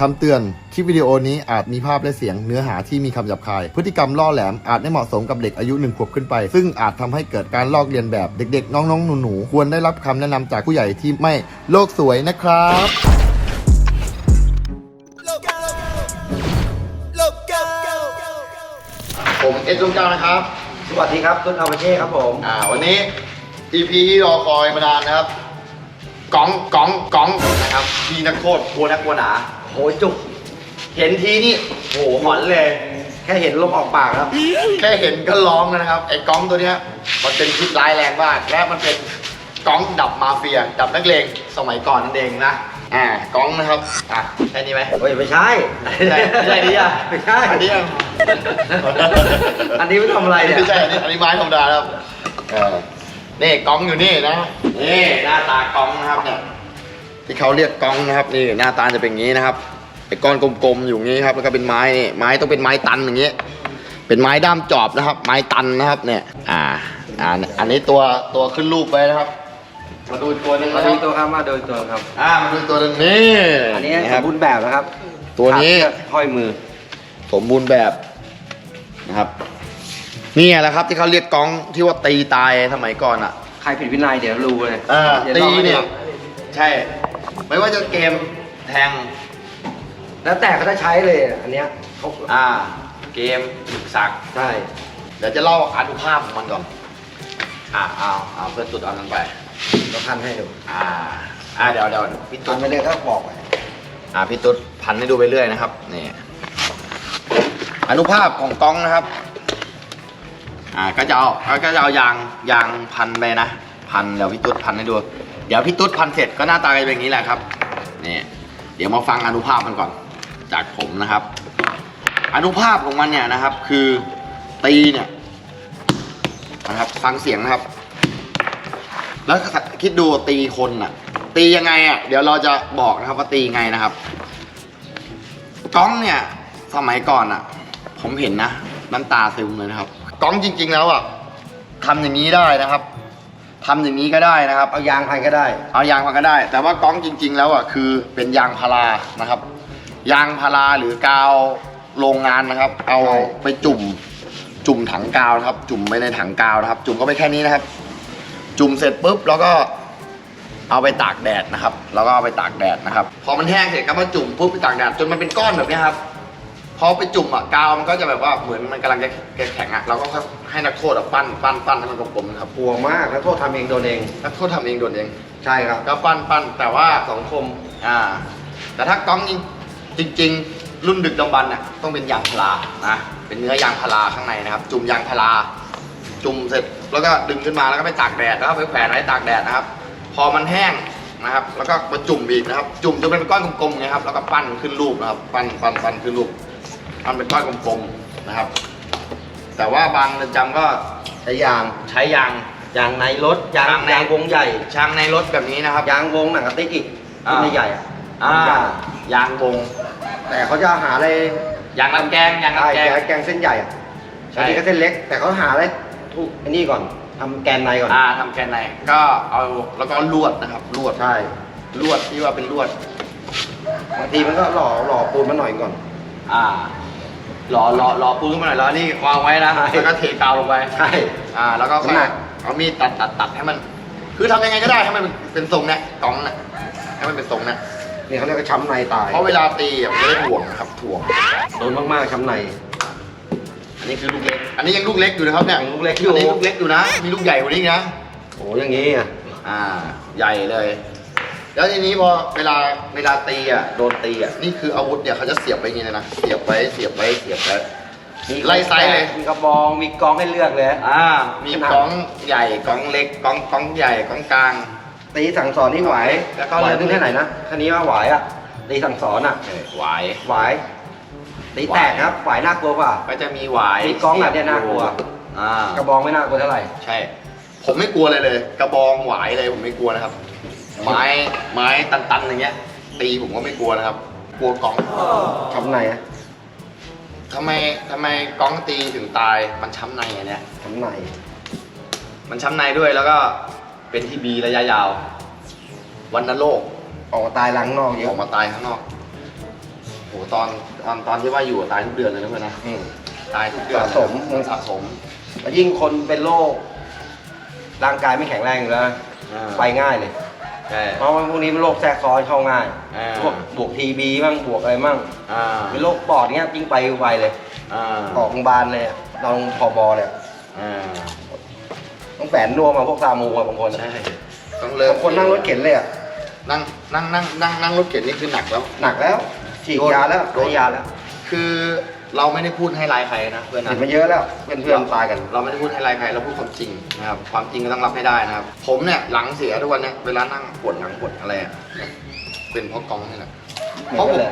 คำเตือน คลิปวิดีโอนี้อาจมีภาพและเสียงเนื้อหาที่มีคำหยาบคาย พฤติกรรมล่อแหลมอาจไม่เหมาะสมกับเด็กอายุหนึ่งขวบขึ้นไป ซึ่งอาจทำให้เกิดการลอกเลียนแบบเด็กๆ น้องๆ หนูๆ ควรได้รับคำแนะนำจากผู้ใหญ่ที่ไม่โลกสวยนะครับ ผมเอ็ดดวงกลางนะครับ สวัสดีครับต้นอาเวเช่ครับผมอ่าวันนี้ EP ที่รอคอยมานานนะครับก้องก้องก้องนะครับทีนักโทษกลัวนักกลัวหนา โหจุก เห็นทีนี่โหหอนเลย แค่เห็นลมออกปากครับ แค่เห็นก็ร้องแล้วนะครับ ไอ้ก้องตัวเนี้ย มันเป็นพิษร้ายแรงมาก และมันเป็นก้องดับมาเฟีย ดับนักเลงสมัยก่อนนั่นเองนะ อ่าก้องนะครับ อะแค่นี้ไหมเฮ้ยไม่ใช่ไม่ใช่ไม่ใช่นี่อะไม่ใช่อันนี้อะอันนี้ไม่ทำอะไรเนี่ยไม่ใช่อันนี้อันนี้ไม้ธรรมดานะครับเออนี่ก้องอยู่นี่นะ นี่หน้าตาก้องนะครับเนี่ย ที่เขาเรียกก้องนะครับนี่หน้าตาจะเป็นอย่างนี้นะครับไอ้ก้อนกลมๆอยู่อย่างนี้ครับแล้วก็เป็นไม้นี่ไม้ต้องเป็นไม้ตันอย่างนี้ เป็นไม้ด้ามจอบนะครับ ไม้ตันนะครับเนี่ยอ่าอ่าอันนี้ตัวตัวขึ้นรูปไว้นะครับ มาดูอีกตัวหนึงมานะคดูรับตัวครับมาดูตัวครับ อ่ามาดูอีกตัวหนึงนี่อันนี้นะสครัมบบูรณ์แบบนะครับตัวนี้ขาดแค่ห้อยมือ สมบูรณ์แบบนะครับนี่แหละครับที่เขาเรียกก้องที่ว่าตีตายสมัยก่อนอะ ใครผิดวินัยเดี๋ยวรู้เลยอ่าดี๋วตีลองให้เนี่ยดูใช่ ไม่ว่าจะเกมแทง แล้วแต่เขาจะใช้เลยอันเนี้ยเขาอ่า เกมศึกสัก ใช่ เดี๋ยวจะเล่าอนุภาพของมันก่อน อ่าเอาเอาเพื่อนจุดเอากันไป เราพันให้ดูอ่า อ่าเดี๋ยวเดี๋ยวพี่พัตุ๊นดไปเลยก็บอกไปอ่าพี่ตุ๊ดพันให้ดูไปเรื่อยนะครับนี่อนุภาพของกล้องนะครับ อ่าก็จะเอาก็จะเอายางยางพันไปนะ พันเดี๋ยวพี่ตุ๊ดพันให้ดู เดี๋ยวพี่ตุ๊ดพันเสร็จก็หน้าตาจะเป็นอย่างนี้แหละครับนี่เดี๋ยวมาฟังอนุภาพมันก่อน จากผมนะครับ อนุภาพของมันเนี่ยนะครับ คือตีเนี่ยนะครับ ฟังเสียงนะครับ แล้วคิดดูตีคนอะ ตียังไงอะเดี๋ยวเราจะบอกนะครับว่าตียังไงนะครับก้องเนี่ยสมัยก่อนอะ ผมเห็นนะน้ำตาซึมเลยนะครับก้องจริง ๆ แล้วอะทำอย่างนี้ได้นะครับ ทำอย่างนี้ก็ได้นะครับ เอายางพันก็ได้ เอายางมาก็ได้ แต่ว่าก้องจริง ๆ แล้วอะคือเป็นยางพารานะครับ ยางพาราหรือกาวโรงงานนะครับ เอาใช่ ไปจุ่ม จุ่มถังกาวนะครับ จุ่มไปในถังกาวนะครับ จุ่มก็ไปแค่นี้นะครับ จุ่มเสร็จปุ๊บแล้วก็เอาไปตากแดดนะครับ แล้วก็เอาไปตากแดดนะครับ พอมันแห้งเสร็จก็มาจุ่มปุ๊บไปตากแดดจนมันเป็นก้อนแบบเนี้ยครับ พอไปจุ่มอะกาวมันก็จะแบบว่าเหมือนมันกำลังจะแข็งอะเราก็ให้นักโทษอะปั้นปั้นปั้นให้มันกลมๆนะครับห่วงมากแล้วโทษทำเองโดนเอง นักโทษทำเองโดนเองใช่ครับก็ปั้นปั้นแต่ว่าสังคมอ่า แต่ถ้าก้องจริงจริง ๆ รุ่นดึกดำบรรพ์น่ะต้องเป็นยางพารานะเป็นเนื้อยางพาราข้างในนะครับ จุ่มยางพาราจุ่มเสร็จแล้วก็ดึงขึ้นมาแล้วก็ไปตากแดดแล้วก็ไปแขวนไว้ตากแดดนะครับ พอมันแห้งนะครับ แล้วก็มาจุ่มอีกนะครับ จุ่มจนเป็นก้อนกลมๆไงครับแล้วก็ปั้นขึ้นรูปนะครับ ปั้นปั้นปั้นขึ้นรูป ทำเป็นก้อนกลมๆนะครับ แต่ว่าบางเรือนจำก็ใช้ยางใช้ยางยางในรถยางยางในยางวงใหญ่ช่างในรถแบบนี้นะครับ ยางวงหนังกระติกอีกอ่ารุ่นใหญ่ๆอะอ่ายางวง แต่เขาจะหาอะไรยางลำแกงยางใช่ลำแกงแกงเส้นใหญ่อะใช่อันนี้ก็เส้นเล็ก แต่เขาหาอะไรทุกอันนี้ก่อนทำแกนในก่อนอ่าทำแกนในก็เอาแล้วก็ลวดนะครับลวดใช่ลวดที่ว่าเป็นลวดบางทีมันก็หล่อหล่อปูนมาหน่อยก่อน อ่า หล่อหล่อหล่อปูนขึ้นมาหน่อยแล้วนี่วางไว้นะ ใช่ แล้วก็เทกาวลงไป ใช่ อ่า แล้วก็น้ำหนัก เอามีดตัดตัดตัดให้มัน คือทำยังไงก็ได้ให้มันเป็นทรงเนี้ยกองน่ะให้มันเป็นทรงเนี้ยนี่เขาเรียกว่าช้ำในตายเพราะเวลาตีอะมันจะได้ถ่วงนะครับถ่วง โดนมากๆช้ำใน อันนี้คือลูกเล็ก อันนี้ยังลูกเล็กอยู่นะครับเนี่ยยังลูกเล็กอยู่ นนี้ลูกเล็กอยู่นะ มีลูกใหญ่กว่านี้อีกนะ โอ้อย่างงี้อะ อ่า ใหญ่เลย แล้วทีนี้พอเวลาเวลาตีอะโดนตีอะนี่คืออาวุธเนี่ยเขาจะเสียบไว้อย่างนี้เลยนะเสียบไว้เสียบไว้เสียบไว้ ไล่ไซส์เลย มีกระบอง มีกองให้เลือกเลย อ่า มีกล้องใหญ่กล้องเล็กกล้องกล้องใหญ่กล้องกลาง ตีสั่งสอนนี่ไหวแล้วก็ไหวถึงแค่ไหนนะแค่นี้ว่าไหวอะ ตีสั่งสอนอะเออหวายไหวตีแตกนะครับไหวน่ากลัวกว่าก็จะมีหวายมีกล้องอะเนี่ยน่ากลัว อ่ากระบองไม่น่ากลัวเท่าไหร่ ใช่ ผมไม่กลัวเลยเลย กระบองหวายเลยผมไม่กลัวนะครับ ไม้ไม้ตันๆอย่างเงี้ย ตีผมก็ไม่กลัวนะครับ กลัวกล้องช้ำในอะทำไมทำไมกล้องตีถึงตายมันช้ำในอันเนี้ยช้ำใน มันช้ำในด้วยแล้วก็เป็นทีบีระยะยาว วันนโรคออกมาตายหลังนอกเยออะอกมาตายข้างนอกโหตอนตอนตอนที่ว่าอยู่อะตายทุกเดือนเลยนะเพื่อนนะอืม ตายทุกเดือนสะสมมันสะสมแล้วยิ่งคนเป็นโรคร่างกายไม่แข็งแรงอยู่แล้วอ่าไปง่ายเลย ใช่ เพราะว่าพวกนี้เป็นโรคแทรกซ้อนเข้าง่ายอ่า พวกบวกทีบีบ้างบวกอะไรบ้างอ่าเป็นโรคปอดเนี้ยยิ่งไปไวเลยอ่าออกโรงพยาบาลเลยอะเราพอบอเลยอะอ่าต้องแฝนรวมมาพวกซามูอะบางคนอะใช่ต้องเลิกบางคนนั่งรถเข็นเลยอะนั่งนั่งนั่งนั่งนั่งรถเข็นนี่คือหนักแล้ว หนักแล้วฉีดยาแล้วโดน ให้ยาแล้ว คือ เราไม่ได้พูดให้รายใครนะเพื่อนฉีนะดมาเยอะแล้วเพื่อนเพื่อนๆตายกัน เราไม่ได้พูดให้รายใครเราพูดความจริงนะครับความจริงก็ต้องรับให้ได้นะครับ ผมเนี่ยหลังเสียทุกวันเนี่ยเวลานั่งปวดหลังปวดอะไรอะเป็นเพราะกองนี่แหละเหมือนกันเลย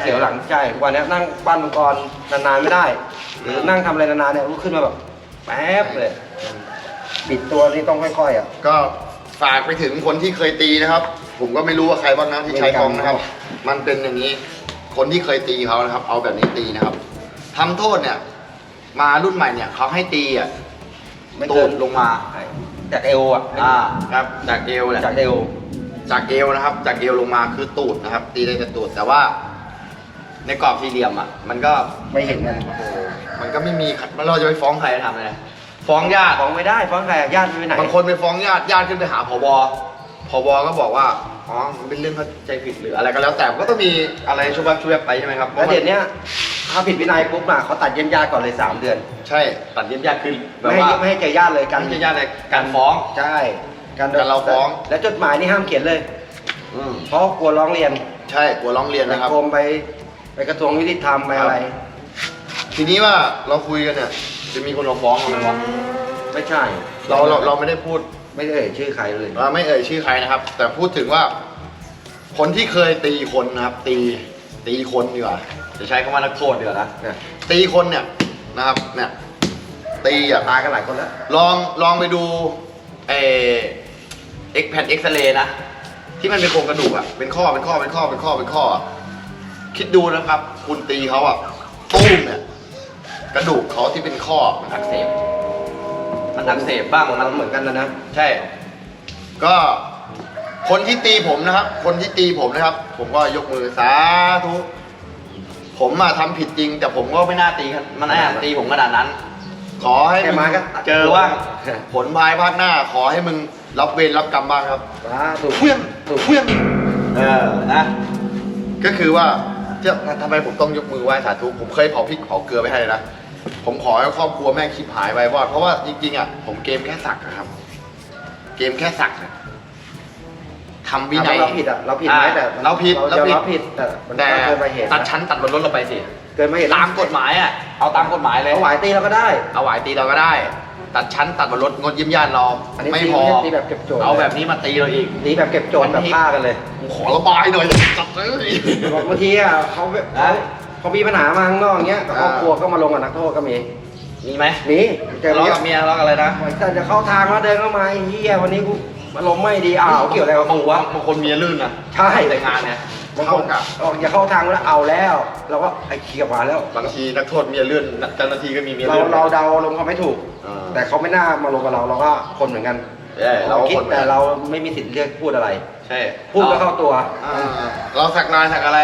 เสียวหลังใจทุกวันเนี้ยนั่งปั้นมังกรนานๆไม่ได้ หรือนั่งทำอะไรนานๆเนี่ยลุกขึ้นมาแบบแป๊บเลยบิดตัวนี่ต้องค่อยๆอะ ก็ฝากไปถึงคนที่เคยตีนะครับ ผมก็ไม่รู้ว่าใครบ้างนะที่ใช้กองนะครับ มันเป็นอย่างนี้ คนที่เคยตีเขานะครับ เอาแบบนี้ตีนะครับทำโทษเนี่ย มารุ่นใหม่เนี่ยเขาให้ตีอะไม่ตูเกิดลงมาจากเอวอะอ่าครับจากเอวเนี่ยจากเอวจากเอวนะครับ จากเอวลงมาคือตูดนะครับ ตีได้แต่ตูดแต่ว่า ในกรอบสี่เหลี่ยมอะ มันก็ไม่เห็นกันโอ้โหมันก็ไม่มีขัดมันเราจะไปฟ้องใครทำไงฟ้องญาติฟ้องไม่ได้ฟ้องใครอะญาติไปไหนบางคนไปฟ้องญาติญาติขึ้นไปหาผบผบก็บอกว่า อ๋อมันเป็นเรื่องเข้าใจผิดหรืออะไรก็แล้วแต่มันก็ต้องมีอะไรช่วยช่วยไปใช่ไหมครับแล้วเดี๋ยวเนี้ยถ้าผิดวินัยปุ๊บอะเขาตัดเยี่ยมญาติก่อนเลยสามเดือน ใช่ตัดเย็นญาติขึ้นแบบไม่ให้ว่าไม่ให้เจอญาติเลยกากัรนเจอญาติในการฟ้อง ใช่การการเราฟ้อง แล้วจดหมายนี่ห้ามเขียนเลย อืมเพราะกลัวร้องเรียนใช่กลัวร้องเรียนนะครับไปกรมไปไปกระทรวงยุติธรรมไปอะไรทีนี้ว่าเราคุยกันเนี่ยจะมีคนมาฟ้องเราไหมวะไม่ใช่เราเราเราไม่ได้พูด ไม่ได้เอ่ยชื่อใครเลย เราไม่เอ่ยชื่อใครนะครับ แต่พูดถึงว่า คนที่เคยตีคนนะครับ ตีตีคนดีกว่าจะใช้คำว่านักโทษดีกว่านะเนี่ย ตีคนเนี่ยนะครับ เนี่ย ตีอะตายกันหลายคนแล้ว ลองลองไปดูเอเอ็กแผ่นเอ็กซเรย์นะ ที่มันเป็นโครงกระดูกอะเป็นข้อเป็นข้อเป็นข้อเป็นข้อเป็นข้ออะคิดดูนะครับ คุณตีเขาอะตุ้มเนี่ย กระดูกเขาที่เป็นข้อมันอักเสบ มันอักเสบบ้างมัมันนเหมือนกันแล้วนะใช่ ก็คนที่ตีผมนะครับ คนที่ตีผมนะครับ ผมก็ยกมือสาธุผมมาทำผิดจริง แต่ผมก็ไม่น่าตีครับมันน่าตีผมขนาดนั้น ขอให้แค่มึงไม้ก็เจอว่าผลภายภาคหน้า ขอให้มึงรับเวรรับกรรมบ้างครับสาธุเพี้ยงเพี้ยง เออนะก็คือว่าจะทำไมผมต้องยกมือไหว้สาธุผมเคยเผาพริกเผาเกลือไปให้เลยนะ ผมขอให้ครอบครัวแม่งคลิปหายไปวอดเพราะว่าจริงๆอะผมเกมแค่สักนะครับ เกมแค่สักเนี่ยทำวินัยเราผิดอะเราผิดไหมอ่าแต่เราผิดเราเราผิดเราผิดแต่มันแต่เกินไปเหตุตัดชั้นตัดบนรถเราไปสิเกินไปเหตุตามกฎหมายอะเอาตามกฎหมายเลยเอาหวายตีเราก็ได้ เอาหวายตีเราก็ได้ ตัดชั้นตัดบนรถงดเยี่ยมญาติเราอันนี้ไม่ตีพอไม่ใช่ตีแบบเก็บโจรเอาแบบนี้มาตีเราอีกตีแบบเก็บโจรอันแบบนี้ฆ่ากันเลยผมขอระบายหน่อยจัดเลยบางทีอะเขา เขาอะเขามีปัญหามาข้างนอกอย่างเงี้ยกับครอบครัวก็มาลงกับนักโทษก็มีมีไหมมีเจอทะเลาะเยกับอะเมียทะเลาะกับอะไรนะแต่จะเข้าทางแล้วเดินเข้ามาไอ้เฮียวันนี้กูมาลงไม่ดีอ้าวเกี่ยวอะไรกับบางกูวะวะบางคนเมียลื่นนะใช่แต่งานเนี่ยบางคเข้านกับบอกอย่าเข้าทางแล้วเอาแล้วเราก็ไอ้เขียวมาแล้วบางทีนักโทษเมียลื่นเจ้าหน้าที่ก็มีเมียเราลื่นเราเดาลงเขาไม่ถูกอ่าแต่เขาไม่น่ามาลงกับเราเราก็คนเหมือนกันเอ้ยเราก็คิดคนเหมือนกันแต่เราไม่มีสิทธิ์เรียกพูดอะไร ใช่ พูดก็เข้าตัวอ่าเราสักลายสักอะไร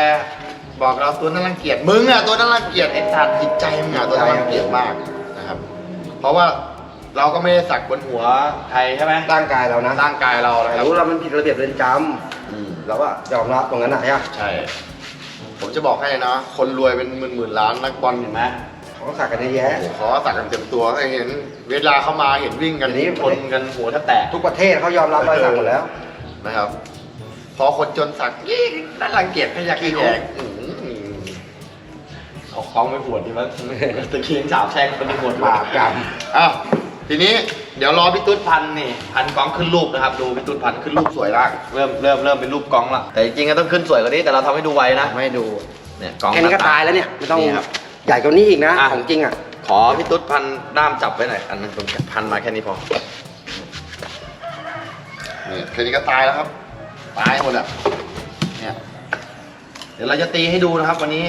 บอกเราตัวนั้นรังเกียจมึงอะตัวนั้นรังเกียจไอ้สัตว์จิตใจมึงอะตัวนั้นรังเกียจมากนะครับ เพราะว่าเราก็ไม่ได้สักบนหัวใครใช่ไหมร่างกายเรานะร่างกายเรานะแต่ครับรู้เรามันผิดระเบียบเรือนจอืมำเราก็ยอมรับตรงนั้นนะใช่ไหมใช่ ผมจะบอกให้นะ คนรวยเป็นหมื่นหมื่นๆล้านนักบอลเห็นไหมเขาก็สักกันเยอะแยะโอ้โหเขาสักกันเต็มตัวให้เห็น เวลาเข้ามาเห็นวิ่งกันเดี๋ยวนี้ ชนกันหัวแทบแตก ทุกประเทศเขายอมรับรอยสักหมดแล้ว นะครับ พอคนจนสักยิ่งน่ารังเกียจขยะแขยงอื้อหือ เอาคล้องไปหวดดีมั้งตะเคียนสาวแช่งคนในหวดบาปกรรมอ้าวทีนี้เดี๋ยวรอพี่ตุ๊ดพันนี่พันกล้องขึ้นรูปนะครับ ดูพี่ตุ๊ดพันขึ้นรูปสวยมากเริ่มเริ่มเริ่มเป็นรูปกล้องละแต่จริงๆก็ต้องขึ้นสวยกว่านี้แต่เราทำให้ดูไวนะไม่ดูเนี่ยกล้องแค่นี้ก็ตายแล้วเนี่ยไม่ต้องนี่ครับ ใหญ่กว่านี้อีกนะอะ ของจริงอะขอพี่ตุ๊ดพันด้ามจับไว้หน่อยอันนึงตรงพันมาแค่นี้พอนี่แค่นี้ก็ตายแล้วครับ ตายหมดอะเนี่ยเดี๋ยวเราจะตีให้ดูนะครับ วันนี้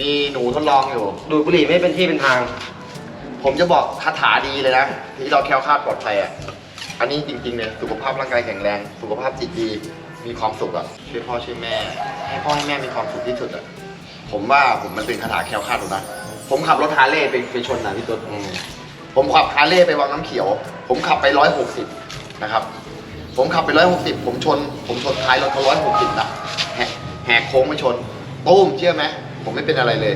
มีหนูทดลองอยู่ ดูดบุหรี่ไม่เป็นที่เป็นทาง ผมจะบอกคาถาดีเลยนะที่เราแคล้วคลาดปลอดภัยอะ อันนี้จริงๆเลยสุขภาพร่างกายแข็งแรง สุขภาพจิตดี มีความสุขอะช่วยพ่อช่วยแม่ ให้พ่อให้แม่มีความสุขที่สุดอะ ผมว่าผมมันเป็นคาถาแคล้วคลาดถูกนะ ผมขับรถฮาร์เลย์ไปไปชนนะพี่ตุ๊ดอืมผมขับฮาร์เลย์ไปวังน้ำเขียว ผมขับไปร้อยหกสิบนะครับ ผมขับไปร้อยหกสิบผมชน ผมชนท้ายรถเขาร้อยหกสิบนะแหกแหกโค้งไปชน ตุ้มเชื่อไหม ผมไม่เป็นอะไรเลย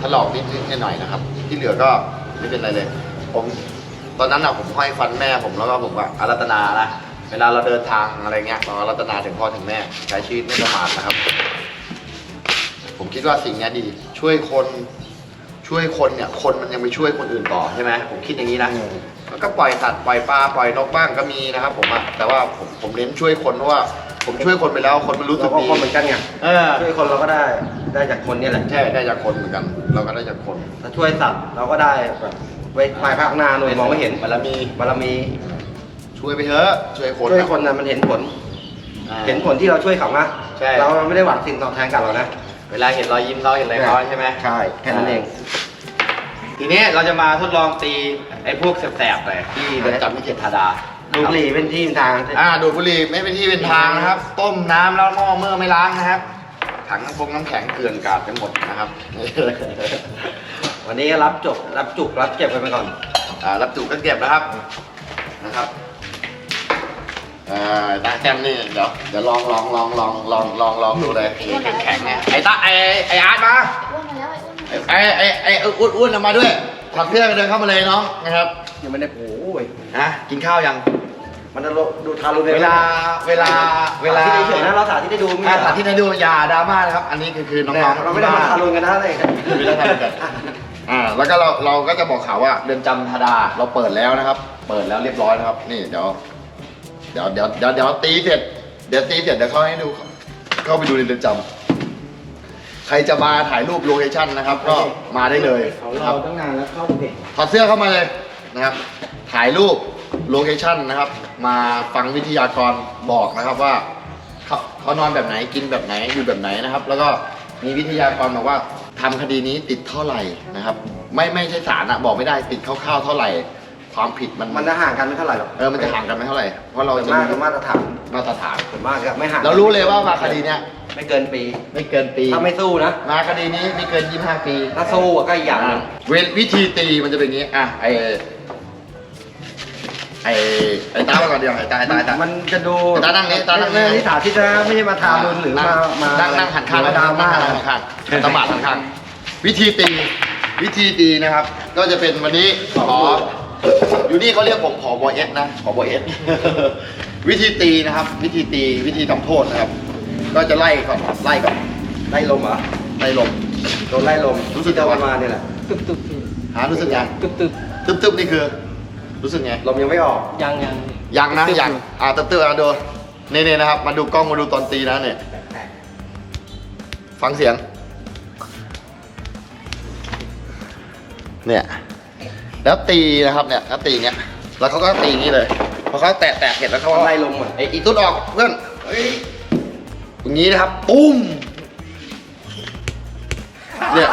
ถลอกนิดนิดหน่อยๆนะครับ ที่เหลือก็ไม่เป็นอะไรเลย ผมตอนนั้นอะผมห้อยฟันแม่ผมแล้วก็ผมว่าอารัตนานะเวลาเราเดินทางอะไรเงี้ยเราอารัตนาถึงพ่อถึงแม่ใช้ชีวิตไม่ประมาทนะครับ ผมคิดว่าสิ่งเนี้ยดี ช่วยคนช่วยคนเนี่ย คนมันยังไปช่วยคนอื่นต่อใช่ไหมผมคิดอย่างนี้นะแล้วก็ปล่อยสัตว์ปล่อยปลาปล่อยนกบ้างก็มีนะครับ ผมอะแต่ว่าผมผมเน้นช่วยคนเพราะว่า ผมช่วยคนไปแล้วคนมันรู้สึเรากก็ดีคนเหมือนกันไงเออช่วยคนเราก็ได้ได้จากคนเนี่ยแหละใช่ได้จากคนเหมือนกัน เราก็ได้จากคนถ้าช่วยสัตว์เราก็ได้แบบไว้ภายภาคหน้าหน่วยมองไม่เห็นบารมีบารมีช่วยไปเถอะช่วยคนช่วยคนนะมันเห็นผล อ่า เห็นผลที่เราช่วยเขานะใช่ เราไม่ได้หวังสิ่งตอบแทนกลับเรานะ เวลาเห็นรอยยิ้มเขาเห็นอะไรเขาใช่ไหมใช่แค่นั้นเอง ทีนี้เราจะมาทดลองตีไอ้พวกแสบๆเลยที่เรือนจำพิเศษธาดา ดูบุหรี่เป็นที่ทางอ่าดูดบุหรี่ไม่เป็นที่เป็นทางนะครับ ต้มน้ำแล้วหม้อเมื่อไม่ล้างนะครับ ถังน้ำพงน้ำแข็งเกลื่อนกาดไปหมดนะครับ วันนี้ก็รับจบรับจุกรับเก็บกันไปก่อน อ่ารับจุก็เก็บนะครับนะครับอ่าตาแต้มนี่เดี๋ยวเดี๋ยวลองลองลองลองลองลองลองดูเลยแข็งแข็งๆเนี่ยไอ้ตาไอ้ไอ้อาร์ตมาอ้วนมาแล้วไอ้อ้วนมาไอ้ไอ้ไอ้อ้วนอ้วนๆเอามาด้วยถอดเสื้อกันเดินเข้ามาเลยน้องนะครับยังไม่ได้โอ้ยนะกินข้าวยัง มันจะดูทารุณเวลาเวลาเวลาที่เฉยๆนะเราสาธิตได้ดูไม่อ่าใช่เหรอสาธิตให้ดูอย่าดราม่านะครับ อันนี้คือคือน้องๆเราไม่ได้มาทารุณกันนะเลยไม่ได้ทำกันอ่าแล้วก็เราเราก็จะบอกข่าวว่าเรือนจำธาดาเราเปิดแล้วนะครับ เปิดแล้วเรียบร้อยนะครับ นี่เดี๋ยวเดี๋ยวเดี๋ยวเดี๋ยวเดี๋ยวตีเสร็จเดี๋ยวตีเสร็จเดี๋ยวเข้าให้ดู เข้าไปดูในเรือนจำใครจะมาถ่ายรูปโลเคชั่นนะครับ ก็มาได้เลยเขานะคเรารับตั้งนานแล้วเข้าเพจถอดเสื้อเข้ามาเลยนะครับ ถ่ายรูป โลเคชั่นนะครับ มาฟังวิทยากรบอกนะครับว่าเขาเขานอนแบบไหนกินแบบไหนอยู่แบบไหนนะครับ แล้วก็มีวิทยากรบอกว่าทำคดีนี้ติดเท่าไหร่นะครับ ไม่ไม่ใช่สารอะบอกไม่ได้ติดคร่าวๆเท่าไหร่ ความผิดมันมันจะห่างกันไม่เท่าไหร่หรอกเออมันจะห่างกันไม่เท่าไหร่เพราะเราส่วนจะมากมีก็มาตรฐานมาตรฐานส่วนมากก็ไม่ห่างเรารู้เลยว่ามาคดีเนี้ยไม่เกินปี ไม่เกินปี ถ้าไม่สู้นะ มาคดีนี้ไม่เกิน 25 ปี ถ้าสู้อะก็อีกอย่างหนึงเวลวิธีตีมันจะเป็นอย่างนี้ อะไอ ไอไอตามาก่อนเดียวไอตาไอตาไอ้ตา มันจะดูตานั่งนี่ตานั่งนี่นี่สาธิตนะไม่ใช่มาทารุณหรือมามานั่งนั่งหันข้างมาดราม่านั่งหันข้างตะบาดหันข้าง วิธีตี วิธีตีนะครับ ก็จะเป็นวันนี้ขออยู่นี่เขาเรียกผมขอบอเอสนะขอบอเอสวิธีตีนะครับ วิธีตีวิธีทำโทษนะครับ ก็จะไล่ก่อนไล่ก่อนไล่ลมเหรอไล่ลงโดนไล่ลมรู้สึกที่ยังไงเดินมาเนี่ยแหละตึบตึบพี่หารู้สึกยังตึบตึบตึ๊บตึ๊บนี่คือ รู้สึกไง ลมยังไม่ออก ยังยังพี่ยังนะตึ๊บยังอยู่อ่าตึ๊บตึ๊บอะดูนี่นี่นะครับ มาดูกล้องมาดูตอนตีนะเนี่ย ฟังเสียง เนี่ย แล้วตีนะครับเนี่ยแล้วตีอย่างเงี้ย แล้วเขาก็ตีอย่างนี้เลย พอเขาแตะแตะเสร็จแล้วเขาก็ไล่ลมอะไอ้อีตุ๊ดออกเพื่อนเฮ้ยอย่างนี้นะครับตุ้ม เนี่ย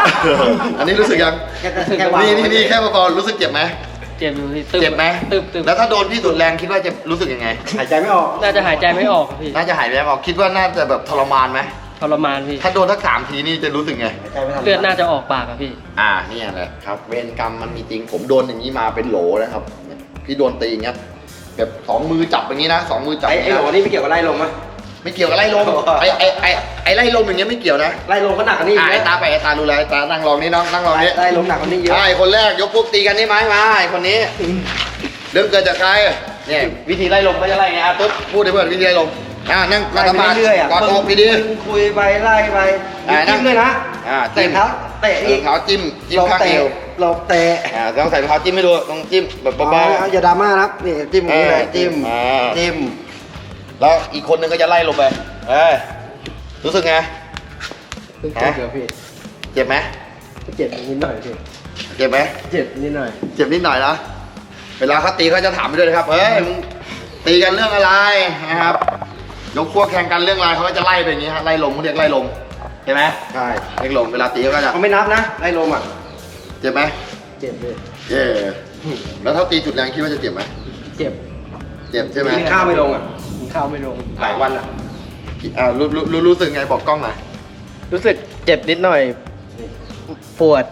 อันนี้รู้สึกยังแค่แค่วางนี่นี่นี่แค่พอๆรู้สึกเจ็บไหม เจ็บอยู่พี่ตึบเจ็บไหมตึบตึบแล้วถ้าโดนที่สุดแรงคิดว่าจะรู้สึกยังไง หายใจไม่ออกน่าจะหายใจไม่ออกครับพี่น่าจะหายไปแล้วออกคิดว่าน่าจะแบบทรมานไหมทรมานพี่ถ้าโดนทักสามทีนี่จะรู้สึกไง หายใจไม่ทัน เลือดน่าจะออกปากอะพี่ อ่าเนี่ยแหละครับ เวรกรรมมันมีจริงผมโดนอย่างนี้มาเป็นโหลนะครับเนี่ยพี่โดนตีอย่างเงี้ยแบบสองมือจับอย่างนี้นะสองมือจับไอ้ย่างไอ้นี้หลนะนี่ไม่เกี่ยวกับไล่ลมไหม ไม่เกี่ยวกับไล่ลมอ๋อไอ้ไอ้ไอ้ไอ้ไล่ลมอย่างเงี้ยไม่เกี่ยวนะไล่ลมก็หนักกว่านี้อีอ่ากไอ้นะตาไปไอ้ตาดูแลไอ้ตานั่งรองนี่น้องนั่งรองนี่ไล่ลมหนักกว่านี้เยอะอ่าไอ้คนแรกยกพวกตีกันนี่ไหมมาไอ้คนนี้เรื่องเกิดจากใครเนี่ยวิธีไล่ลมเขาจะไล่ไงอะตุ๊ดพูดให้เพื่อนวิธีไล่ลมอ่านั่งกอไล่ดไปสมาธิเรื่อยๆอะกอดอกดี มึงคุยไปไล่ไปอ่านั่จิ้งมด้วยนะอ่าจิ้เตะม เท้าเตะๆอีกเท้าจิ้มจิ้มลงข้างเอเตะวลงเตะอ่าต้องใส่รองเท้าจิ้มให้ดูต้องจิ้มแบบอ๋อเบาอย่าดราม่านะครับนี่จิ้มอย่างนี้เลยเออจิ้มอ่า จิ้มๆ แล้วอีกคนนึงก็จะไล่ลงไป เอ้ยรู้สึกไงเจ็บเดี๋ยวพี่เจ็บไหมเจ็บนิดหน่อยพี่เจ็บไหมเจ็บนิดหน่อย เจ็บนิดหน่อยนะ เวลาเขาตีเขาจะถามไปด้วยนะครับ เฮ้ยมึงตีกันเรื่องอะไรนะครับ ยกพวกแข่งกันเรื่องอะไรเขาก็จะไล่ไปอย่างนี้ฮะ ไล่ลมเขาเรียกไล่ลมใช่ไหมใช่เรียกลมเวลาตีเขาก็จะ เขาไม่นับนะ ไล่ลมอะ เจ็บไหมเจ็บเลยเย่แล้วถ้าตีจุดแรงคิดว่าจะเจ็บไหมเจ็บ เจ็บใช่ไหมกินข้าวไม่ลงอะกิน ข้าวไม่ลงหลายวันอะอ่ารู้รู้รู้รู้สึกไงบอกกล้องหน่อยรู้สึกเจ็บนิดหน่อย ปวด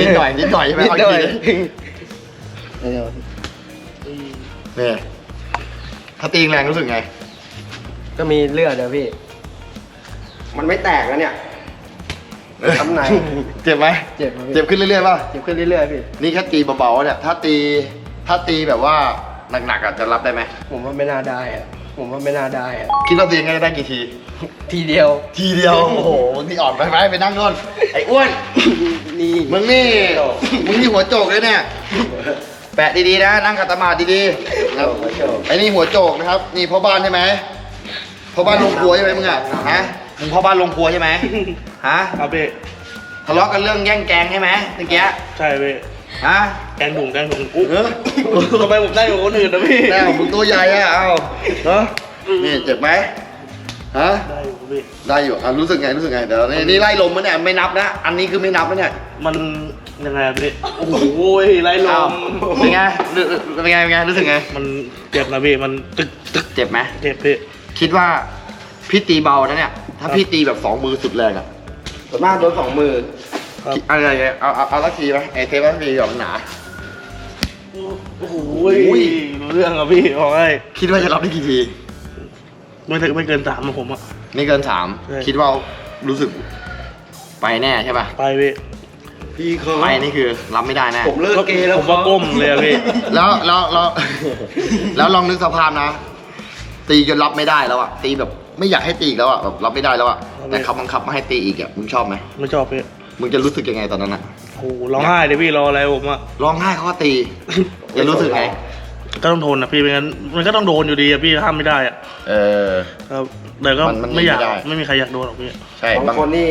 นิดหน่อยนิดหน่อยใช่ไหมนิดหน่อยเาอีกทีเดี๋ยวนี่ถ้าตีแรงรู้สึกไง ก็มีเลือดนะพี่ มันไม่แตกแล้วเนี่ย ทำไหน เจ็บไหมเจ็บครับพี่ เจ็บขึ้นเรื่อยๆป่ะ เจ็บขึ้นเรื่อยๆพี่ นี่แค่ตีเบาๆเนี่ย ถ้าตี ถ้าตีแบบว่า หนักๆอะจะรับได้ไหมผมว่าไม่น่าได้อะผมว่าไม่น่าได้อะคิดว่าตีไงได้กี่ที ทีเดียว ทีเดียว โอ้โหมึงนี่อ่อนไปไหมไปนั่งโน่นไอ้อ้วน นี่มึงนี่ มึงนี่หัวโจกเลยเนี่ย แปะดีๆนะ นั่งขัดสมาธิดีๆครับไอ้นี่หัวโจกนะครับ นี่พ่อบ้านใช่ไหมพ่อบ้านลงครัวใช่ไหมมึงอะ ฮะ มึงพ่อบ้านลงครัวใช่ไหมฮะ ครับพี่ทะเลาะกันเรื่องแย่งแกงใช่ไหมเมื่อกี้ ใช่พี่ ฮะแกงถุงแกงถุงอุ๊ยเออทำไมผมได้กว่าคนอื่นนะพี่แน่มึงตัวใหญ่อะเอาเนาะนี่เจ็บไหมฮะได้อยู่พี่ ได้อยู่อะรู้สึกไงรู้สึกไงเดี๋ยวนี่นี่ไล่ลมมันเนี่ยไม่นับนะอันนี้คือไม่นับนะเนี่ยมันยังไงอะพี่ โอ้โหไล่ลอ้าวมเป็นไงรู้เป็นไงเป็นไงรู้สึกไงมันเจ็บนะพี่ มันตึกตึกเจ็บไหมเจ็บพี่ คิดว่าพี่ตีเบานะเนี่ยถ้าพี่ตีแบบสองมือสุดแรงอะส่วนมากโดนสองมือ ครับอะไรอย่างเงี้ยเอาเอาเอาละทีไหมไอเทปละทีหยองหนา โอ้โหอุ้ย รู้เรื่องอะพี่บอกให้คิดว่าจะรับได้กี่ทีไม่ถึงไม่เกินสามของผมอะ ไม่เกินสามใช่ คิดว่ารู้สึก ไปแน่ใช่ป่ะไปพี่พี่เขาไปนี่คือรับไม่ได้แน่ผมเลิกเกย์แล้วผมว่าก้มเลยอะพี่แล้วแล้วแล้วแล้วลองนึกสภาพนะ ตีจนรับไม่ได้แล้วอะตีแบบไม่อยากให้ตีอีกแล้วอะแบบรับไม่ได้แล้วอะแต่เขาบังคับมาให้ตีอีกอะมึงชอบไหมไม่ชอบพี่ มึงจะรู้สึกยังไงตอนนั้นอะโอ้โหร้องไห้เลยพี่รออะไรผมอะร้องไห้เขาก็ตี จะรู้สึกไง ก็ต้องทนนะพี่ไม่งั้นมันก็ต้องโดนอยู่ดีอะพี่ห้ามไม่ได้อะเออ ครับแต่ก็มันมันไม่อยากไม่ได้ ไม่มีใครอยากโดนหรอกพี่ ใช่บางบางคนนี่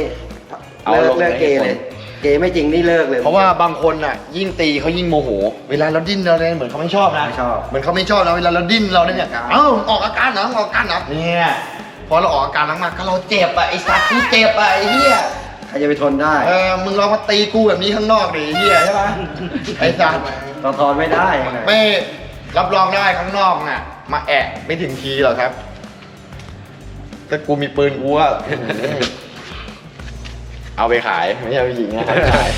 เอาเลิลกงเลิกเกย์ให้คนเลย เกย์ไม่จริงนี่เลิกเลย เพราะว่าบางคนอะยิ่งตีเขายิ่งโมโห เวลาเราดิ้นเราเนี่ยเหมือนเขาไม่ชอบนะไม่ชอบเหมือนเขาไม่ชอบนะเวลาเราดิ้นเราเนี่ยเอ้าออกอาการเหรอออกอาการเหรอเนี่ยพอเราออกอาการมากๆก็เราเจ็บอะไอ้สัตว์ที่เจ็บอะไอ้เหี้ยใครจะไปทนได้เออมึงลองมาตีกูแบบนี้ข้างนอกดิไอ้เฮียใช่ไหมไอ้สัตว์ต่อทนไม่ได้ไม่รับรองได้ข้างนอกน่ะ มาแอะไม่ถึงทีหรอกครับถ้ากูมีปืนกูก็เอาไปขายไม่ใช่เอาไปยิงนะเอาไปขาย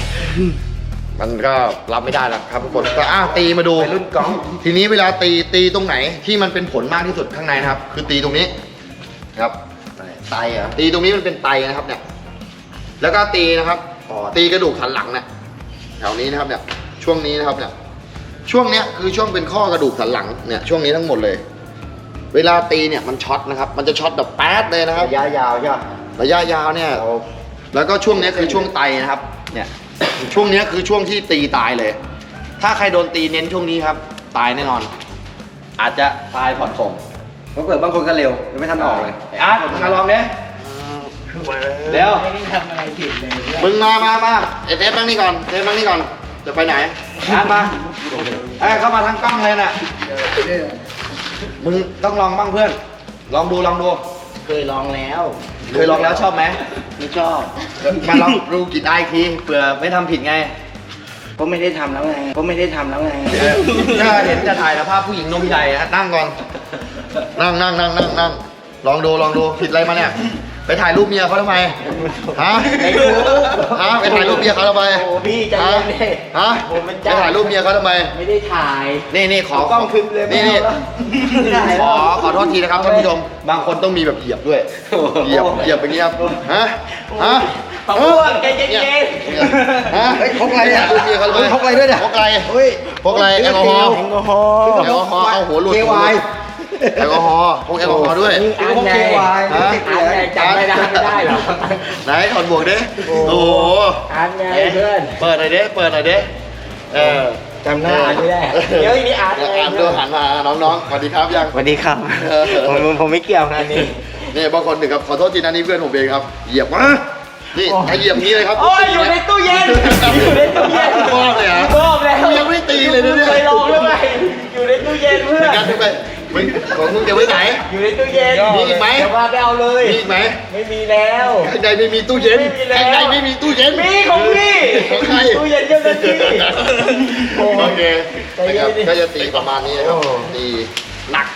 มันก็รับไม่ได้หรอกครับทุกคนก็อ้าวตีมาดูไปรุ่นกอง ทีนี้เวลาตีตีตรงไหนที่มันเป็นผลมากที่สุดข้างในนะครับ คือตีตรงนี้นะครับไตอะตีตรงนี้มันเป็นไตนะครับเนี่ย แล้วก็ตีนะครับตีกระดูกสันหลังเนี่ยแถวนี้นะครับเนี่ยช่วงนี้นะครับเนี่ยช่วงเนี้ยคือช่วงเป็นข้อกระดูกสันหลังเนี่ยช่วงนี้ทั้งหมดเลย เวลาตีเนี่ยมันช็อตนะครับ มันจะช็อตแบบแป๊ดเลยนะครับระยะยาวใช่ไหมระยะยาวเนี่ยเราแล้วก็ช่วงเนี้ยคือช่วงไตนะครับเนี่ยช่วงเนี้ยคือช่วงที่ตีตายเลย ถ้าใครโดนตีเน้นช่วงนี้ครับ ตายแน่นอน อาจจะตายผ่อนส่งเพราะเกิดบางคนก็เร็วยังไม่ทันออกเลยไอ้อาร์ตมึงมาลองดิ เดี๋ยวไม่ได้ทำอะไรผิดเลยมึงมามามาเอเทปนั่งนี่ก่อนเทปนั่งนี่ก่อน จะไปไหนอาร์ตมาเอ้ยเข้ามาทางกล้องเลยน่ะ มึงต้องลองบ้างเพื่อน ลองดูลองดู เคยลองแล้ว เคยลองแล้วชอบไหมไม่ชอบมาลองดูกินได้อีกทีเผื่อไม่ทำผิดไงก็ไม่ได้ทำแล้วไงก็ไม่ได้ทำแล้วไงเออถ้าเห็นจะถ่ายสภาพผู้หญิงนมใหญ่อะนั่งก่อน นั่งนั่งนั่งนั่งนั่งลองดูลองดูผิดอะไรมาเนี่ย ไปถ่ายรูปเมียเขาทำไม ฮะไม่รู้ฮะไปถ่ายรูปเมียเขาทำไมโอ้พี่ใจฮะเย็นดิฮะผมเป็นไปเจ้าถ่ายรูปเมียเขาทำไม ไม่ได้ถ่าย นี่นี่ขอเอากล้องขึ้นเลยนี่นี่ไม่เอาแล้วไม่ได้แล้วขอขอโทษทีนะครับท่านผู้ชม บางคนต้องมีแบบเหยียบด้วย เหยียบ เหยียบอย่างนี้ครับ ฮะ ฮะขอบคุณใจเย็นๆเนี่ยฮะเฮ้ยพกอะไรเนี่ยรูปเมียเขาทำไมเฮ้ยพกอะไรด้วยเนี่ย พกอะไรเฮ้ยพกอะไรแอลกอฮอล์แอลกอฮอล์ แอลกอฮอล์เอาหัวหลุด เควาย แอลกอฮอล์พกแอลกอฮอล์ด้วยอ่านไงฮะอ่านไงจำไม่ได้ไม่ได้หรอกไหนถอดบวกดิโอ้โหอ่านไงเพื่อนเปิดหน่อยดิเปิดหน่อยดิเออจำหน้าอ่านไม่ได้เดี๋ยวมีอ่านเดี๋ยวอ่านดูหันมาน้องๆสวัสดีครับยังสวัสดีครับเออผมผมไม่เกี่ยวงานนี้นี่บางคนถึงครับขอโทษทีนะนี่เพื่อนผมเองครับเหยียบมานี่ถ้าเหยียบนี้เลยครับโอ้ยอยู่ในตู้เย็นอยู่ในตู้เย็นบ้าเลยเหรอรอบแล้วกูยังไม่ตีเลยนะเนี่ยเคยลองด้วยอยู่ในตู้เย็นเพื่อในนการที่ไป มึงของมึงจะไว้ไหน อยู่ในตู้เย็นมีอีกไหม เดี๋ยวมาไปเอาเลย มีอีกไหมไม่มีแล้ว ข้างในไม่มีตู้เย็นไม่มีแล้ว ข้างในไม่มีตู้เย็น มีของพี่ของใคร ตู้เย็นเจ้าหน้าที่ โอ้โอเคใจนะเย็ครับนดิก็จะตีประมาณนี้นะครับโอ้ ตีหนัก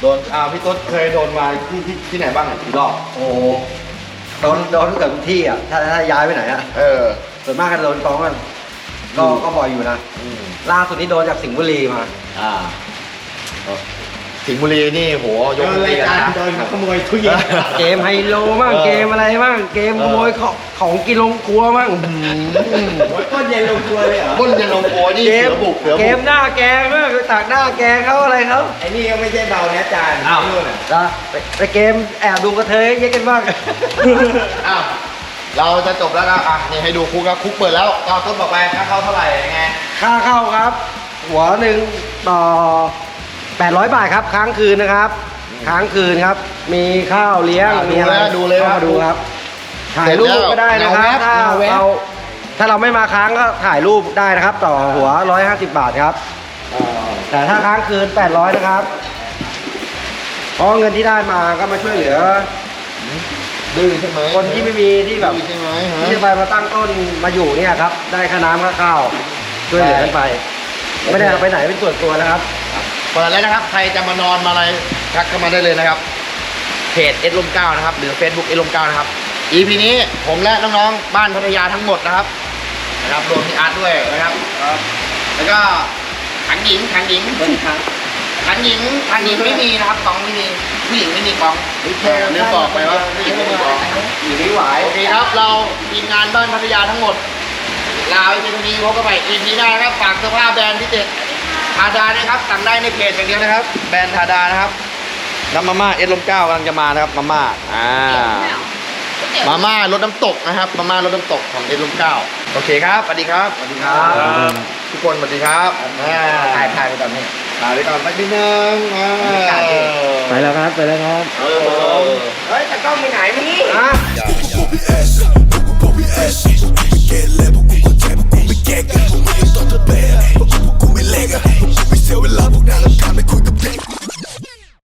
โดนอ่าพี่ตุ๊ดเคยโดนมาที่ที่ที่ไหนบ้างอะกี่รอบโอ้โดนโดนเกับทุกที่อะถ้าถ้าย้ายไปไหนอะเออ ส่วนมากก็จะโดนกองกันก็ก็บ่อยอยู่นะ อืมล่าสุดนี้โดนจากสิงห์บุรีมา อ่า สิงห์บุรีนี่โหยโดกนมือรายกันการนะโดนขโมยทุเรียนเกมไฮโลมั่งเออเกมอะไรมั่งเกมเอขอโมยของของกินลงครัวมั่งโอ้ยก้นเย็นลงตัวเลยเหรอบนเยนลงโกนี่เกเสืมอบุกเสือเกบุมกหน้าแกงมั่งตากหน้าแกงเขาอะไรเขาไอ้นี่ก็ไม่ใช่เบานะอาจารย์อ้าวนู่นน่ะนะไปไปเกมแอบดูกระเทยเย็กกันบ้างอ้าวเราจะจบแล้วนะอะนี่ให้ดูคุกแล้วคุกเปิดแล้วตอนต้นบอกไปค่าเข้าเท่าไหร่ยังไงค่าเข้าครับ หัวหนึ่งต่อ 800 บาทครับ ค้างคืนนะครับ ค้างคืนครับ มีข้าวเลี้ยง อะมีอะไรดูเลยนะดูเลยข้ามาดูครับ ถ่ายเสร็จรูแล้วปก็ได้นะครับเงาแวบถ้าเงาแวบเราถ้าเราไม่มาค้างก็ถ่ายรูปได้นะครับ ต่อหัว 150 บาทครับ แต่ถ้าค้างคืน 800 นะครับ เพราะเงินที่ได้มาก็มาช่วยเหลือ ดื้อใช่ไหมคนที่ไม่มีที่แบบ ดื้อใช่ไหมฮะ ที่จะไปมาตั้งต้นมาอยู่เนี่ยครับ ได้ค่าน้ำค่าข้าวช่วยเหลือกันไป ไม่ได้เอาไปไหนเป็นส่วนตัวนะครับ เปิดแล้วนะครับ ใครจะมานอนมาอะไรทักเข้ามาได้เลยนะครับ เพจเอ็ดลมเก้านะครับ หรือ Facebook เอ็ดลมเก้านะครับ EP นี้ผมและน้องๆ บ้านพัทยาทั้งหมดนะครับ นะครับ รวมพี่อาร์ตด้วยนะครับ แล้วก็ขันหญิงขันหญิงขันหญิงขันหญิงไม่มีนะครับกองไม่มี ผู้หญิงไม่มีกองเรื่องบอกไปว่าผู้หญิงไม่มีกองอยู่ไม่ไหวโอเคครับ เราทีมงานบ้านพัทยาทั้งหมดลาไปเป็นนี้พบกันใหม่ EP หน้านะครับ ฝากเสื้อผ้าแบรนด์ที่เด็ด ทาดานะครับสั่งได้ในเพจอย่างเดียวนะครับ แบรนด์ทาดานะครับน้ำมาม่าเอสลมเก้ากำลังจะมานะครับมาม่าอ่ามาม่ารสน้ำตกนะครับมาม่ารสน้ำตกของเอสลมเก้าโอเคครับสวัสดีครับสวัสดีครับทุกคนสวัสดีครับอ่าถ่ายถ่ายไปก่อนนี่ถ่ายไปก่อนสักนิดนึงอ่าไปแล้วครับไปแล้วครับเออเฮ้ยแต่กล้องไปไหนมึงนี่อะอย่าอย่า เสียเวลาพวกนายแล้วทำไม่คุยกับเด็ก